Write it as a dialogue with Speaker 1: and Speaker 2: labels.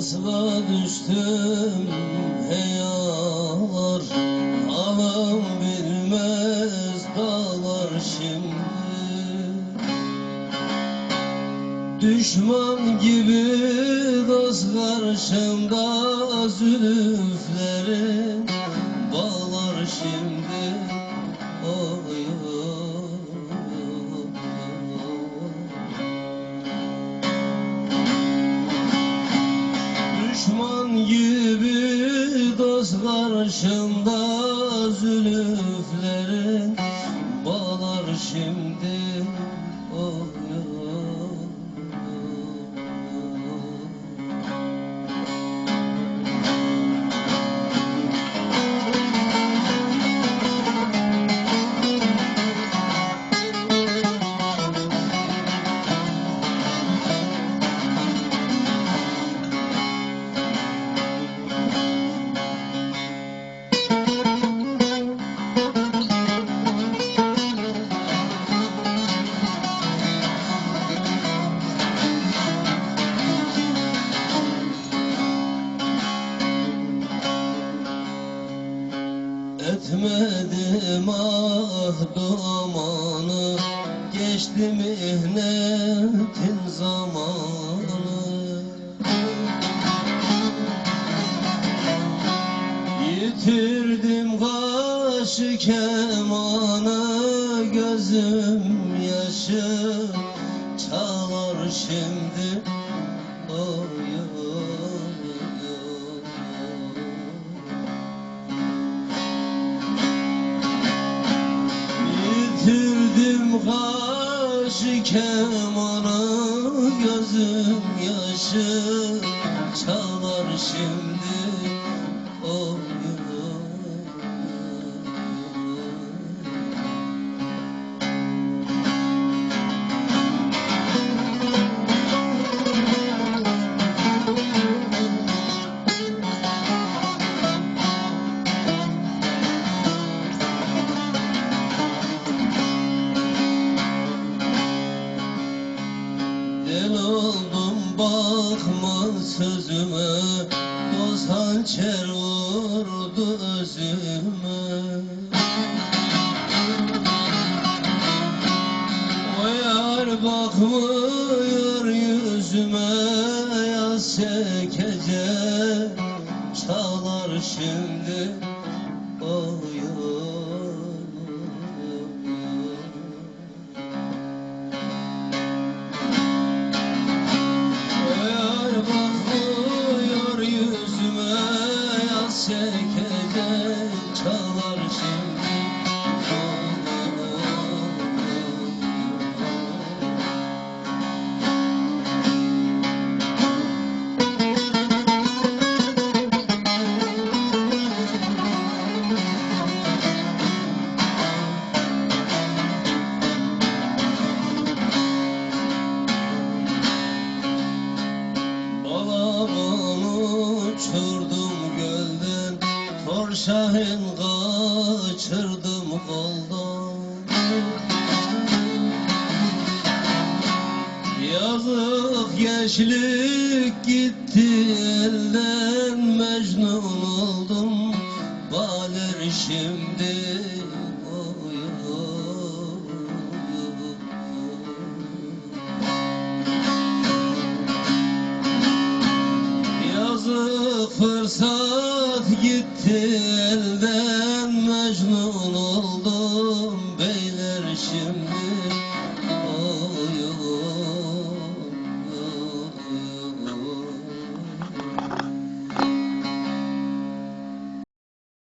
Speaker 1: Asla düştüm hey ağlar Ağlam bilmez dağlar şimdi. Düşman gibi dost karşımda zülüfleri bağlar şimdi. Oy oy. Karşımda zülüfleri bağlar şimdi Etmedim ah dumanı. Geçti mihnetin zamanı. Yitirdim kaşı kemanı Gözüm yaşı çalar şimdi kaşı kemanı Gözüm yaşı çalar şimdi Oy bakma sözüme Dost hançer vurdu özüme. O yar bakmıyor yüzüme Yaz çekecek çalar şimdi Eğer bakmıyor şahin kaçırdım koldan Yazık yeşlik gitti elden Mecnun oldum Balir şimdi Yazık fırsat gitti